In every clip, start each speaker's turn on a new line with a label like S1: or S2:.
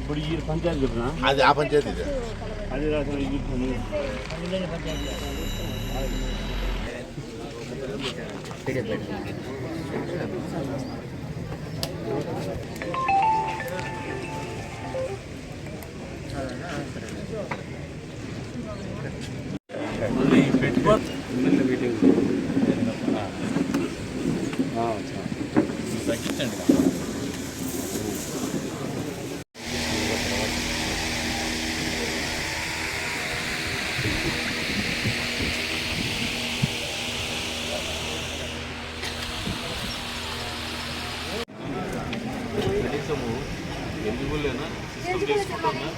S1: ఇప్పుడు ఈ పంచాయతీ చెప్పిన
S2: అది ఆ పంచాయతీ ఇది.
S1: అది రాసిన ఇది చెప్తున్నాను.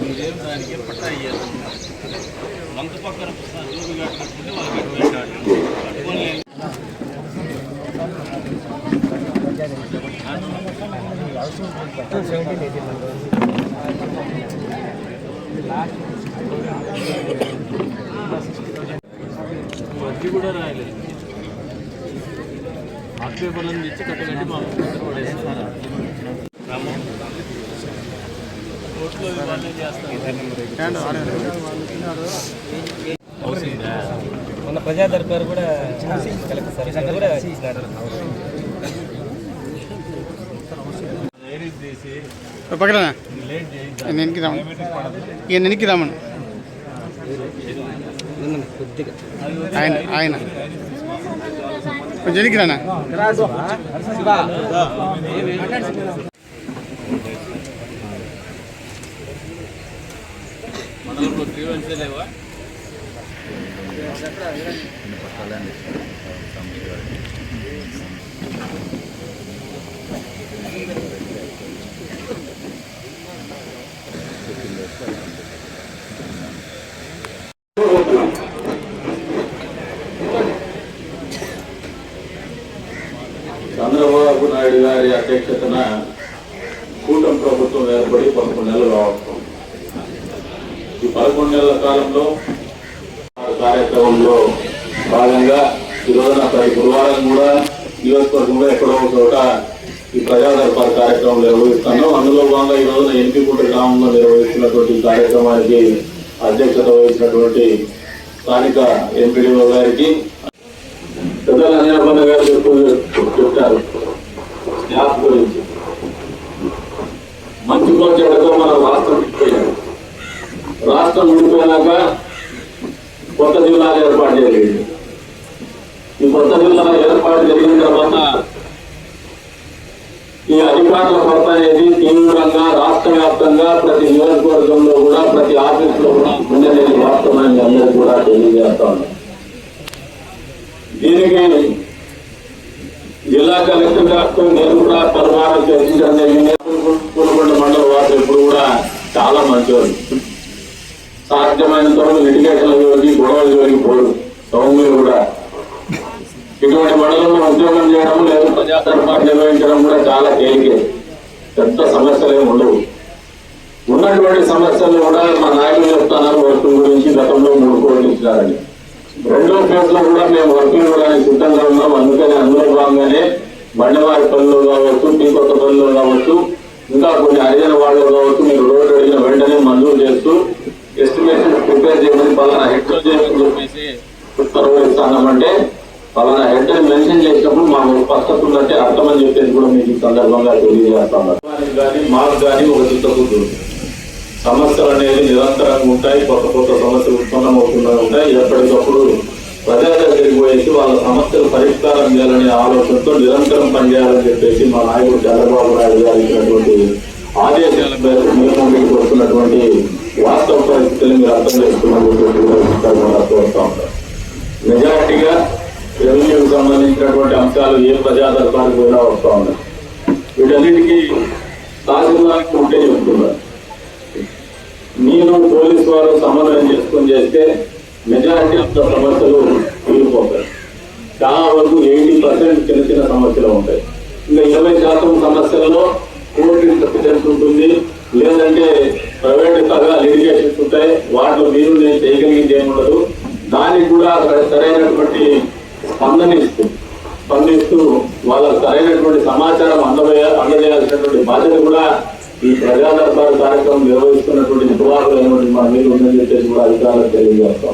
S3: మీరేం దానికి పట్టా ఇయ్యాలి వంక పక్కన దూరు కట్టుకుంటే వాళ్ళు పట్టుకొని కూడా రాయలేదు ఆర్ట్ పేపర్లను తెచ్చి కట్టగట్టి మా పడేస్తారా కోర్టులో చేస్తాను
S4: మొన్న ప్రజా దర్బార్ కూడా కలెక్టర్ సార్ కూడా
S5: పక్కన. వెనక్కి రామను ఈయన వెనక్కి రామను ఆయన ఆయన. కొంచెం వెనక్కి రానా?
S3: మండలంలో గ్రీవెన్స్ లేవా?
S6: చంద్రబాబు నాయుడు గారి అధ్యక్షతన కూటమి ప్రభుత్వం ఏర్పడి పదకొండు నెలలు కావడం ఈ పదకొండు నెలల కాలంలో కార్యక్రమంలో భాగంగా ఈ రోజున ప్రతి గురువారం కూడా నియోజకవర్గంలో ఎక్కడో ఒక చోట ఈ ప్రజా కార్యక్రమం నిర్వహిస్తున్నాం. అందులో భాగంగా ఈ రోజున ఎన్పికుంట గ్రామంలో నిర్వహిస్తున్నటువంటి కార్యక్రమానికి అధ్యక్షత వహించినటువంటి స్థానిక ఎంపీడీఓ గారికి పెద్దల అనిలబంధ గారు చెప్తూ చెప్తారు స్టాఫ్ గురించి. మంచి చెడకో మన రాష్ట్రం విడిపోయాం రాష్ట్రం విడిపోయాక కొత్త జిల్లాలు ఏర్పాటు జరిగింది ఈ కొత్త జిల్లా ఏర్పాటు జరిగిన తర్వాత ఈ అధికారుల కొరత అనేది తీవ్రంగా రాష్ట్ర వ్యాప్తంగా ప్రతి నియోజకవర్గంలో కూడా ప్రతి ఆఫీసులో కూడా ఉందనేది వాస్తవాన్ని అందరికీ కూడా తెలియజేస్తా దీనికి జిల్లా కలెక్టర్ గారితో నేను కూడా పరమాణం చర్చించడం జరిగింది మండల వారు ఎప్పుడు కూడా చాలా మంచివారు. సాధ్యమైనంత వరకు లిటిగేషన్ జోలికి గొడవల జోలికి పోరు. సౌమ్యులు కూడా. ఇటువంటి మండలంలో ఉద్యోగం చేయడం లేదా ప్రజా నిర్వహించడం కూడా చాలా తేలికే. పెద్ద సమస్యలు ఏమి ఉండవు. ఉన్నటువంటి సమస్యలు కూడా మా నాయకులు చెప్తున్నారు వర్కుల గురించి గతంలో మూడు కోట్లు ఇచ్చినారని రెండో ఫేజ్లో కూడా మేము వర్కింగ్ ఇవ్వడానికి సిద్ధంగా ఉన్నాం. అందుకని అందులో భాగంగానే బండవారి పనులు కావచ్చు టీ కొత్త పనులు కావచ్చు ఇంకా కొన్ని హరిజన వాళ్ళు కావచ్చు మీరు రోడ్డు అడిగిన వెంటనే మంజూరు చేస్తూ ఎస్టిమేషన్ ప్రిపేర్ చేయమని పలానా హెడ్ చేయమని చెప్పేసి ఉత్తర్వులు ఇస్తామంటే పలానా హెడ్ మెన్షన్ చేసినప్పుడు మాకు స్పష్టత ఉందంటే అర్థం అని చెప్పేది కూడా మీకు సందర్భంగా తెలియజేస్తాను. కానీ మాకు కానీ ఒక చిత్తబుద్ధి ఉంది. సమస్యలు అనేది నిరంతరంగా ఉంటాయి కొత్త కొత్త సమస్యలు ఉత్పన్నమవుతూనే ఉంటాయి. ఎప్పటికప్పుడు ప్రజల దగ్గరికి పోయేసి వాళ్ళ సమస్యలు పరిష్కారం చేయాలనే ఆలోచనతో నిరంతరం పనిచేయాలని చెప్పేసి మా నాయకుడు చంద్రబాబు నాయుడు గారు ఇచ్చినటువంటి ఆదేశాల మేరకు మేము మీకు వస్తున్నటువంటి వాస్తవ పరిస్థితులు మీరు అర్థం చేసుకున్నటువంటి కోరుతా ఉంటాం రెవెన్యూకి సంబంధించినటువంటి అంశాలు ఏ ప్రజా దర్బారికి కూడా వస్తూ ఉన్నాయి. వీటన్నిటికీ తహసీల్దార్కి ఉంటే చెప్తున్నారు నేను పోలీసు వారు సమన్వయం చేసుకొని చేస్తే మెజారిటీ ఆఫ్ ద సమస్యలు తీరిపోతాయి. చాలా వరకు ఎయిటీ పర్సెంట్ చిన్న చిన్న సమస్యలు ఉంటాయి. ఇంకా ఇరవై శాతం సమస్యలలో కోర్టు ఇంటర్ఫిరెన్స్ ఉంటుంది. లేదంటే ప్రైవేట్ తగా లిటిగేషన్స్ ఉంటాయి. వాటిలో మీరు నేను చేయగలిగింది ఏమి ఉండదు దానికి కూడా సరైనటువంటి స్పందన స్పందిస్తూ వాళ్ళకు సరైనటువంటి సమాచారం అందజేయ అందజేయాల్సినటువంటి బాధ్యత కూడా ఈ ప్రజా దర్బారు కార్యక్రమం నిర్వహిస్తున్నటువంటి నిర్వాహకులైనటువంటి మా మీరు ఉందని చెప్పేసి కూడా అధికారులకు తెలియజేస్తాం.